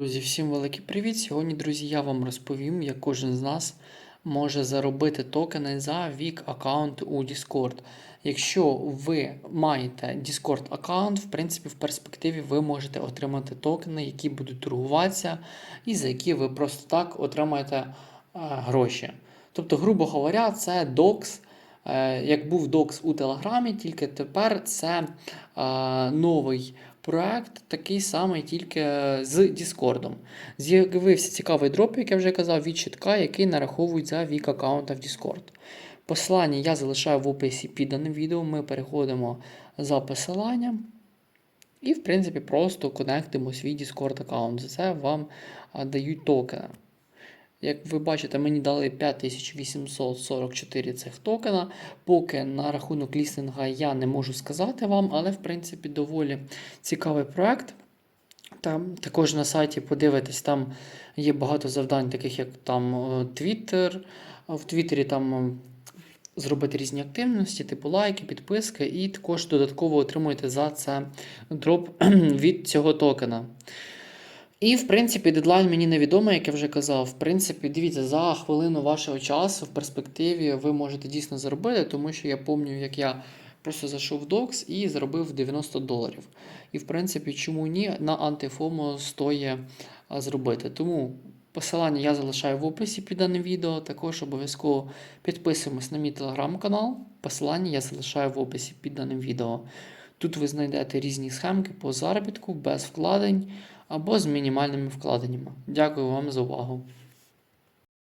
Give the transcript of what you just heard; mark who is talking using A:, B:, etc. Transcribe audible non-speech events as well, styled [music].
A: Друзі, всім великий привіт! Сьогодні, друзі, я вам розповім, як кожен з нас може заробити токени за вік аккаунт у Discord. Якщо ви маєте Discord аккаунт, в принципі, в перспективі ви можете отримати токени, які будуть торгуватися, і за які ви просто так отримаєте е, гроші. Тобто, грубо говоря, це DOX. Е, Як був DOX у Телеграмі, тільки тепер це е, новий проект, такий самий, тільки з Discord. З'явився цікавий дроп, як я вже казав, від щитка, який нараховують за вік аккаунта в Discord. Посилання я залишаю в описі під даним відео. Ми переходимо за посиланням. І, в принципі, просто конектимо свій Discord аккаунт. За це вам дають токени. Як ви бачите, мені дали 5844 цих токена. Поки на рахунок лістинга я не можу сказати вам, але в принципі доволі цікавий проект. Там також на сайті подивитись, там є багато завдань, таких як там е, Twitter. В Твіттері там е, зробити різні активності, типу лайки, підписки, і також додатково отримуєте за це дроп [clears throat] від цього токена. І, в принципі, дедлайн мені невідомий, як я вже казав. В принципі, дивіться, за хвилину вашого часу в перспективі ви можете дійсно заробити, тому що я пам'ятаю, як я просто зайшов в Docs і заробив 90 доларів. І, в принципі, чому ні, на антифому стоїть зробити. Тому посилання я залишаю в описі під даним відео. Також обов'язково підписуємось на мій телеграм-канал. Посилання я залишаю в описі під даним відео. Тут ви знайдете різні схемки по заробітку без вкладень або з мінімальними вкладеннями. Дякую вам за увагу.